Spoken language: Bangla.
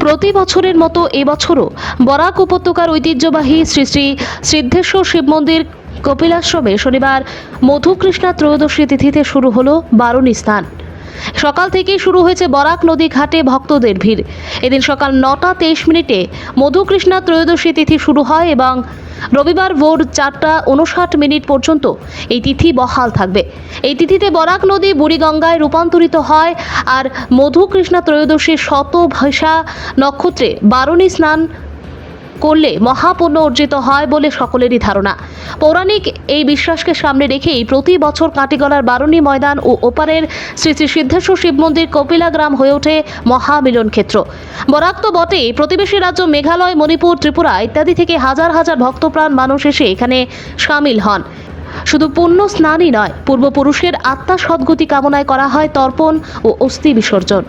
প্রতি বছরের মতো এবছরও বরাক উপত্যকার ঐতিহ্যবাহী শ্রী শ্রী সিদ্ধেশ্বর শিব মন্দির কপিলাশ্রমে শনিবার মধুকৃষ্ণা ত্রয়োদশী তিথিতে শুরু হলো বারুণী স্নান। সকাল থেকেই শুরু হয়েছে বরাক নদী ঘাটে ভক্তদের ভিড়। এদিন সকাল নটা তেইশ মিনিটে মধুকৃষ্ণা ত্রয়োদশী তিথি শুরু হয় এবং রবিবার ভোর চারটা উনষাট মিনিট পর্যন্ত এই তিথি বহাল থাকবে। এই তিথিতে বরাক নদী বুড়িগঙ্গায় রূপান্তরিত হয় আর মধুকৃষ্ণা শত ভাষা নক্ষত্রে বারুণী স্নান করলে মহাপুণ্য অর্জিত হয় বলে সকলেরই ধারণা। পৌরাণিক এই বিশ্বাসকে সামনে রেখেই প্রতি বছর কাটিগলার বারুণী ময়দান ও ওপারের শ্রী শ্রী সিদ্ধেশ্বর শিব মন্দির কপিলা গ্রাম হয়ে ওঠে মহামিলন ক্ষেত্র। বরাক তো বটেই, প্রতিবেশী রাজ্য মেঘালয়, মণিপুর, ত্রিপুরা ইত্যাদি থেকে হাজার হাজার ভক্তপ্রাণ মানুষ এসে এখানে সামিল হন। শুধু পুণ্য স্নানই নয়, পূর্বপুরুষের আত্মা সদ্গতি কামনায় করা হয় তর্পণ ও অস্থি বিসর্জন।